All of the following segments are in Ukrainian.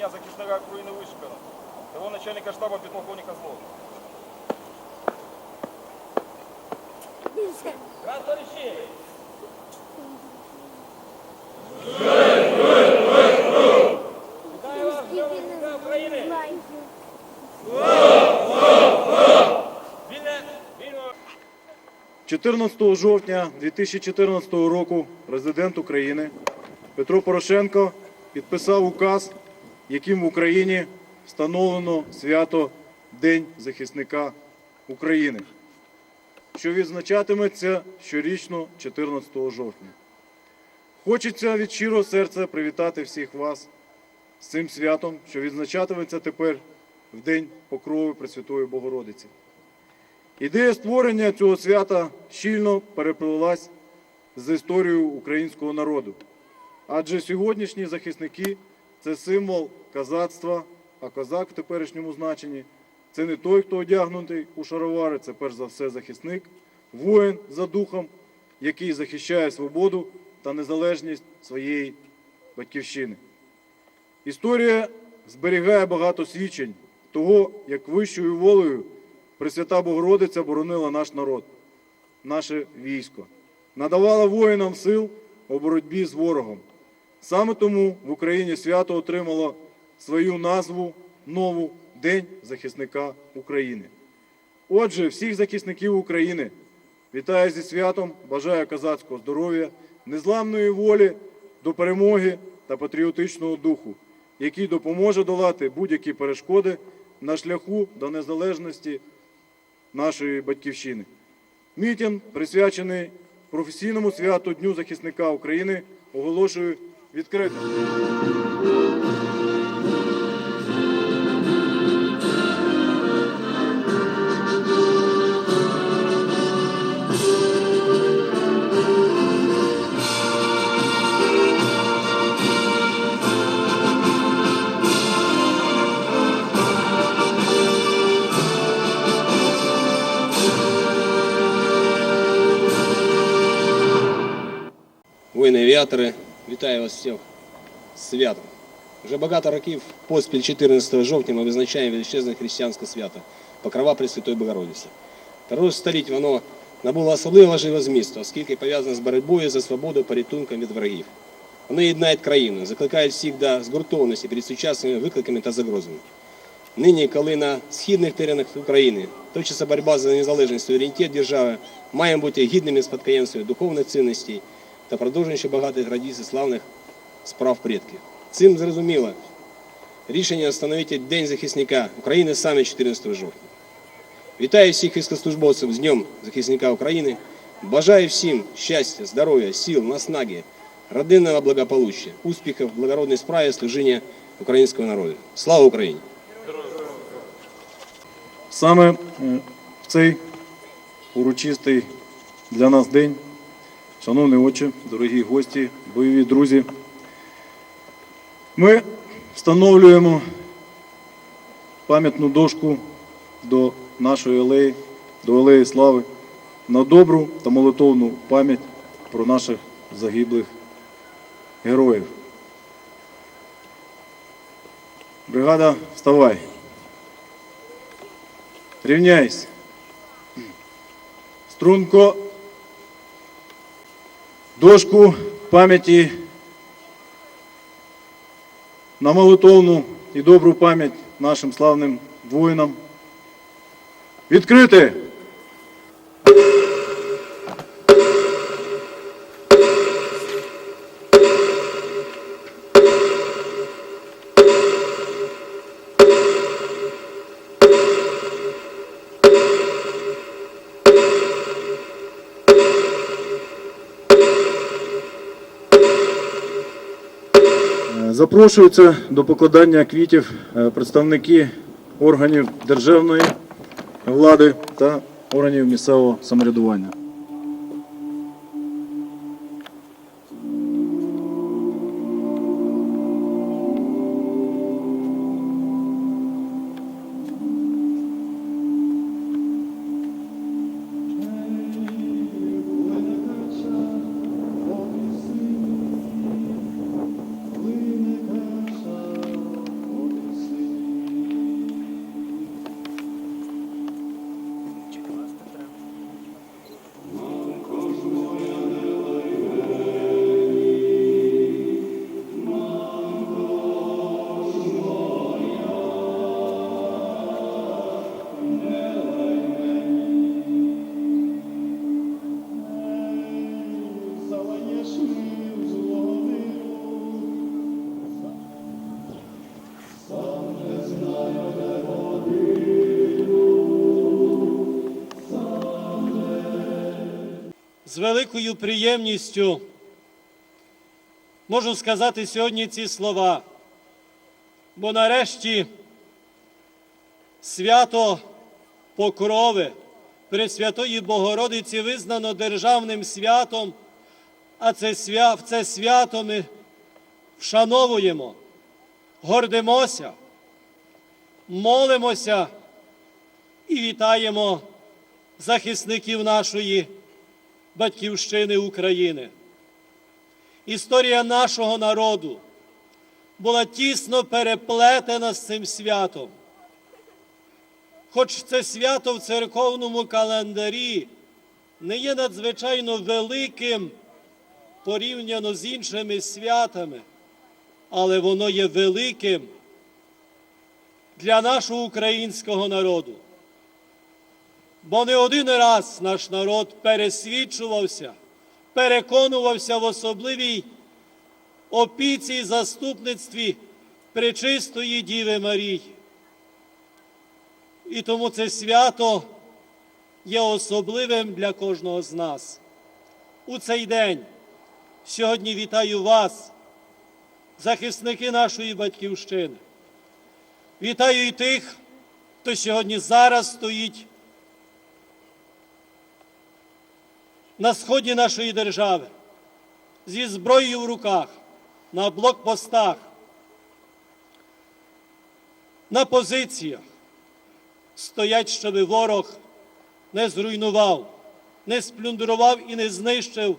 Дня захисника України вишукано. Його начальника штабу підполковника Злова. Раз, вільно! 14 жовтня 2014 року президент України Петро Порошенко підписав указ, яким в Україні встановлено свято День захисника України, що відзначатиметься щорічно 14 жовтня. Хочеться від щирого серця привітати всіх вас з цим святом, що відзначатиметься тепер в День Покрови Пресвятої Богородиці. Ідея створення цього свята щільно переплилась з історією українського народу. Адже сьогоднішні захисники це символ козацтва, а козак в теперішньому значенні це не той, хто одягнутий у шаровари, це перш за все захисник, воїн за духом, який захищає свободу та незалежність своєї батьківщини. Історія зберігає багато свідчень того, як вищою волею Пресвята Богородиця боронила наш народ, наше військо, надавала воїнам сил у боротьбі з ворогом. Саме тому в Україні свято отримало свою назву нову День захисника України. Отже, всіх захисників України вітаю зі святом, бажаю козацького здоров'я, незламної волі до перемоги та патріотичного духу, який допоможе долати будь-які перешкоди на шляху до незалежності нашої батьківщини. Мітінг, присвячений професійному святу Дню захисника України, оголошую відкритим. Воїни авіатори, вітаю вас всіх святом. Вже багато років поспіль 14 жовтня ми визначаємо величезне християнське свято Покрова Пресвятої Богородиці. Второе століття воно набуло особливо важливе змісту, оскільки пов'язане з боротьбою за свободу порятунком від ворогів. Воно єднає країну, закликає всіх до згуртованості перед сучасними викликами та загрозами. Нині, коли на східних теренах України точиться боротьба за незалежність суверенітет держави, маємо бути гідними спадкоємцями духовних цінностей та продовжуємо ще багатих традицій славних справ предків. Цим зрозуміло рішення встановити День захисника України саме 14 жовтня. Вітаю всіх військовослужбовців з Днем захисника України. Бажаю всім щастя, здоров'я, сил, наснаги, родинного благополуччя, успіхів в благородній справі служіння українського народу. Слава Україні! Саме в цей урочистий для нас день, шановні отче, дорогі гості, бойові друзі, ми встановлюємо пам'ятну дошку до нашої алеї, до алеї слави на добру та молитовну пам'ять про наших загиблих героїв. Бригада, вставай! Рівняйся. Струнко. Дошку пам'яті на молитовну і добру пам'ять нашим славним воїнам. Відкрити! Запрошуються до покладання квітів е, представники органів державної влади та органів місцевого самоврядування. Великою приємністю можу сказати сьогодні ці слова, бо нарешті свято Покрови Пресвятої Богородиці визнано державним святом, а це, свя... в це свято ми вшановуємо, гордимося, молимося і вітаємо захисників нашої батьківщини України. Історія нашого народу була тісно переплетена з цим святом. Хоч це свято в церковному календарі не є надзвичайно великим порівняно з іншими святами, але воно є великим для нашого українського народу. Бо не один раз наш народ пересвідчувався, переконувався в особливій опіці і заступництві Пречистої Діви Марії. І тому це свято є особливим для кожного з нас. У цей день сьогодні вітаю вас, захисники нашої батьківщини. Вітаю і тих, хто сьогодні зараз стоїть на сході нашої держави зі зброєю в руках, на блокпостах, на позиціях стоять, щоб ворог не зруйнував, не сплюндрував і не знищив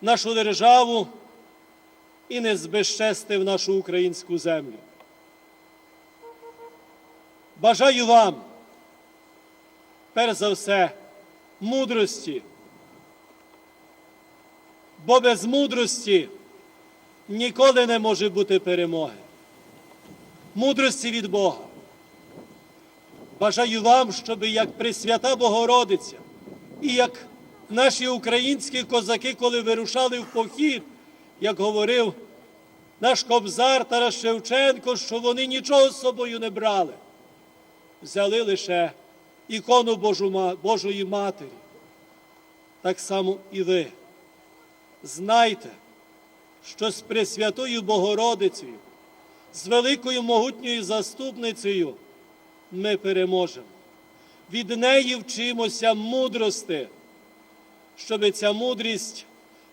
нашу державу і не збезчестив нашу українську землю. Бажаю вам, перш за все, мудрості, бо без мудрості ніколи не може бути перемоги. Мудрості від Бога. Бажаю вам, щоб як Пресвята Богородиця і як наші українські козаки, коли вирушали в похід, як говорив наш кобзар Тарас Шевченко, що вони нічого з собою не брали. Взяли лише ікону Божу, Божої Матері. Так само і ви. Знайте, що з Пресвятою Богородицею, з великою могутньою заступницею ми переможемо. Від неї вчимося мудрости, щоб ця мудрість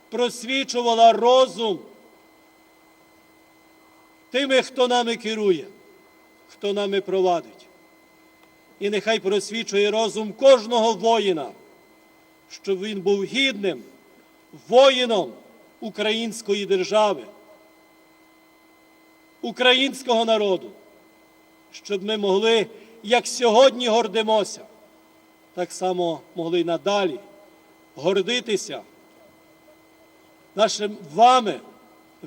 просвічувала розум тими, хто нами керує, хто нами провадить. І нехай просвічує розум кожного воїна, щоб він був гідним воїном української держави, українського народу щоб ми могли, як сьогодні гордимося, так само могли надалі гордитися нашими вами,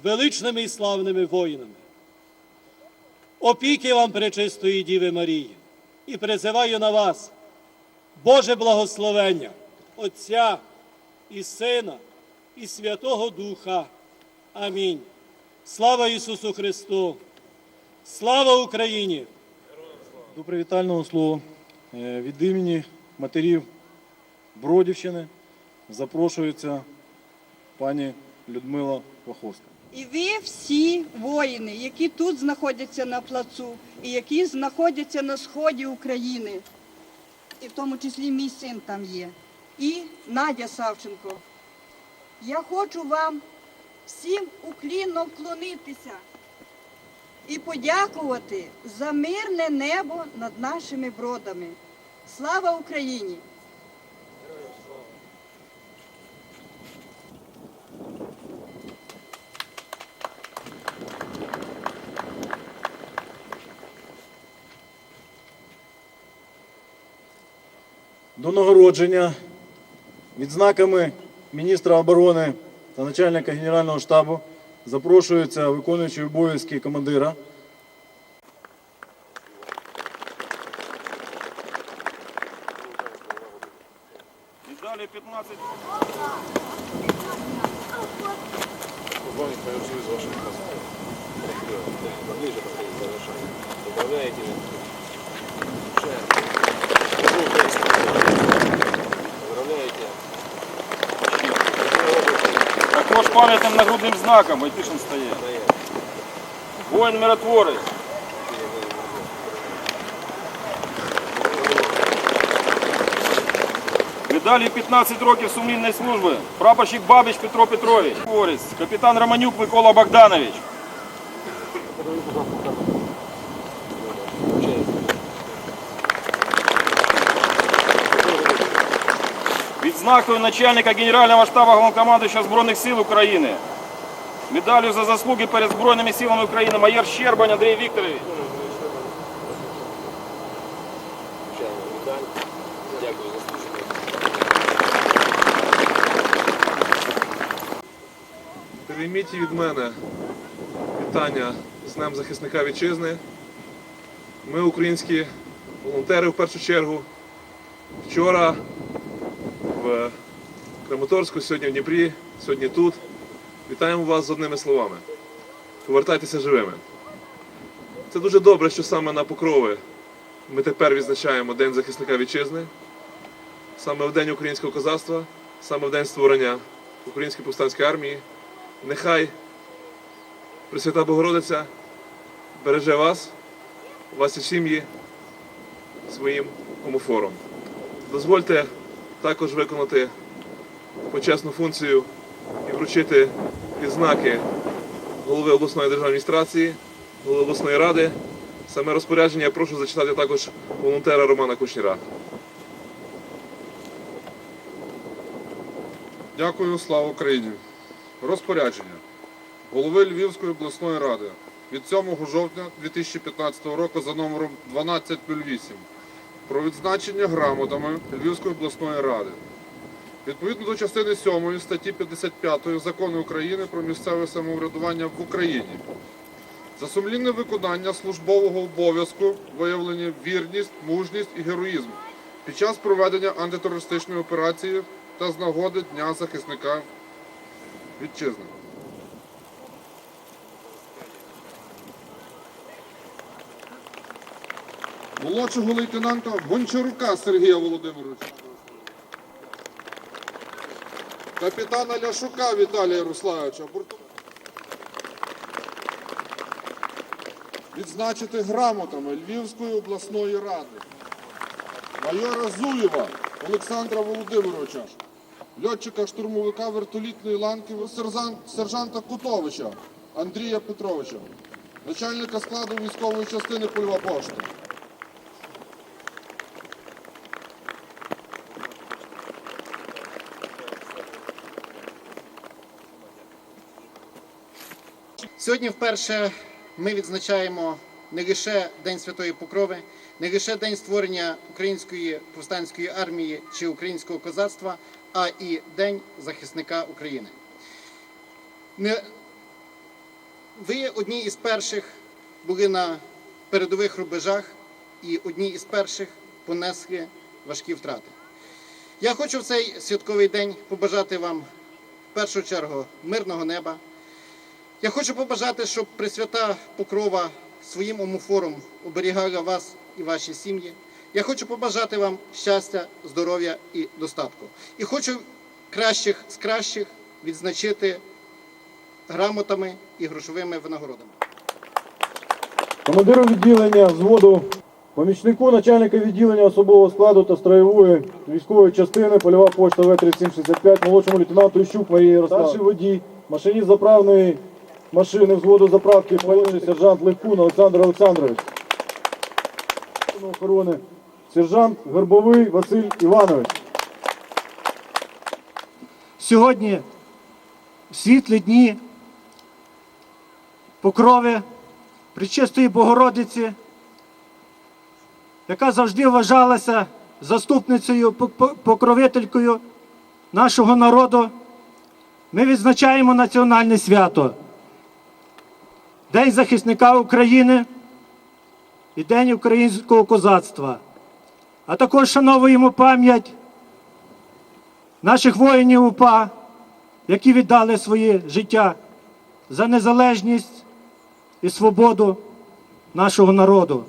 величними і славними воїнами. Опіки вам, пречистої Діви Марії, і призиваю на вас Боже благословення Отця і Сина, і Святого Духа. Амінь. Слава Ісусу Христу! Слава Україні! До привітального слова е, від імені матерів Бродівщини запрошується пані Людмила Ваховська. І ви всі воїни, які тут знаходяться на плацу, і які знаходяться на сході України, і в тому числі мій син там є, і Надя Савченко. Я хочу вам всім уклінно вклонитися і подякувати за мирне небо над нашими бродами. Слава Україні! До нагородження відзнаками міністра оборони та начальника Генерального штабу запрошується виконуючий обов'язки командира пам'ятним нагрудним знаком, Айтишин стає. Воїн-миротворець. Медалі 15 років сумлінної служби. Прапорщик Бабич Петро Петрович. Капітан Романюк Микола Богданович. Відзнакою начальника Генерального штабу Головнокомандуючого Збройних сил України. Медаллю за заслуги перед Збройними силами України майор Щербань Андрій Вікторович. Прийміть від мене вітання з Днем захисника вітчизни. Ми, українські волонтери, в першу чергу, вчора в Краматорську, сьогодні в Дніпрі, сьогодні тут. Вітаємо вас з одними словами. Повертайтеся живими. Це дуже добре, що саме на Покрови ми тепер відзначаємо День захисника вітчизни, саме в День українського козацтва, саме в день створення Української повстанської армії. Нехай Пресвята Богородиця береже вас, ваші сім'ї своїм комофором. Дозвольте також виконати почесну функцію і вручити відзнаки голови обласної державної адміністрації, голови обласної ради. Саме розпорядження я прошу зачитати також волонтера Романа Кушніра. Дякую, слава Україні. Розпорядження голови Львівської обласної ради від 7 жовтня 2015 року за номером 1208 про відзначення грамотами Львівської обласної ради. Відповідно до частини 7 статті 55 Закону України про місцеве самоврядування в Україні. За сумлінне виконання службового обов'язку виявлені вірність, мужність і героїзм під час проведення антитерористичної операції та з нагоди Дня захисника вітчизни. Молодшого лейтенанта Гончарука Сергія Володимировича. Капітана Ляшука Віталія. Борту- Відзначити грамотами Львівської обласної ради. Майора Зуєва Олександра Володимировича, льотчика-штурмовика вертолітної ланки сержанта Кутовича Андрія Петровича, начальника складу військової частини Польова Пошта. Сьогодні вперше ми відзначаємо не лише День Святої Покрови, не лише День створення Української повстанської армії чи українського козацтва, а і День захисника України. Ви одні із перших були на передових рубежах і одні із перших понесли важкі втрати. Я хочу в цей святковий день побажати вам в першу чергу мирного неба. Я хочу побажати, щоб Пресвята Покрова своїм омофором оберігала вас і ваші сім'ї. Я хочу побажати вам щастя, здоров'я і достатку. І хочу кращих з кращих відзначити грамотами і грошовими винагородами. Командиру відділення взводу, помічнику начальника відділення особового складу та строєвої військової частини, польова почта В-3765, молодшому лейтенанту Іщук Марії Ярославі. Старший водій, машиніст заправної машини взводу заправки, молодший сержант Легкун Олександр Олександрович. охорони, сержант Горбовий Василь Іванович. Сьогодні світлі дні покрови Пречистої Богородиці, яка завжди вважалася заступницею, покровителькою нашого народу, ми відзначаємо національне свято. День захисника України і День українського козацтва. А також шановуємо пам'ять наших воїнів УПА, які віддали своє життя за незалежність і свободу нашого народу.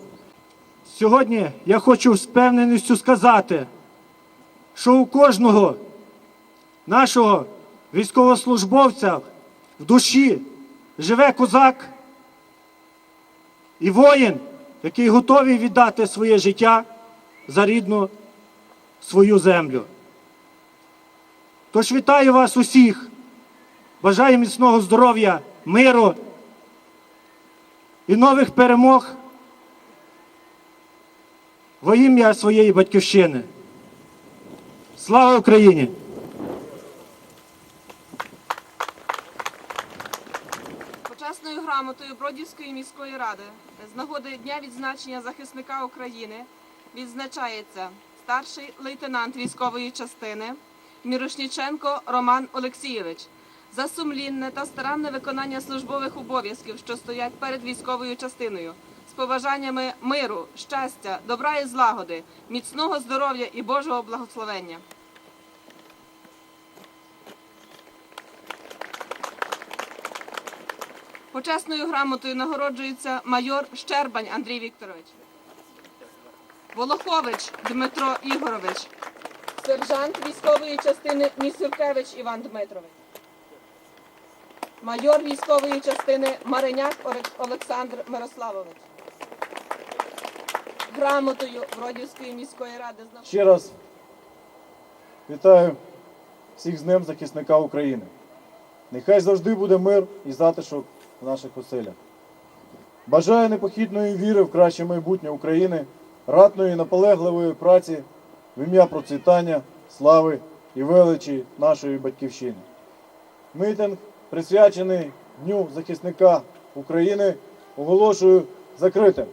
Сьогодні я хочу з впевненістю сказати, що у кожного нашого військовослужбовця в душі живе козак і воїн, який готовий віддати своє життя за рідну свою землю. Тож вітаю вас усіх, бажаю міцного здоров'я, миру і нових перемог во ім'я своєї батьківщини. Слава Україні! Почесною грамотою Бродівської міської ради з нагоди Дня відзначення захисника України відзначається старший лейтенант військової частини Мірошніченко Роман Олексійович за сумлінне та старанне виконання службових обов'язків, що стоять перед військовою частиною, з побажаннями миру, щастя, добра і злагоди, міцного здоров'я і Божого благословення. Почесною грамотою нагороджується майор Щербань Андрій Вікторович. Волохович Дмитро Ігорович. Сержант військової частини Місюркевич Іван Дмитрович. Майор військової частини Мариняк Олександр Мирославович. Грамотою Бродівської міської ради Ще раз вітаю всіх з Днем захисника України. Нехай завжди буде мир і затишок в наших оселях. Бажаю непохідної віри в краще майбутнє України, ратної наполегливої праці в ім'я процвітання, слави і величі нашої батьківщини. Митинг, присвячений Дню захисника України, оголошую закритим.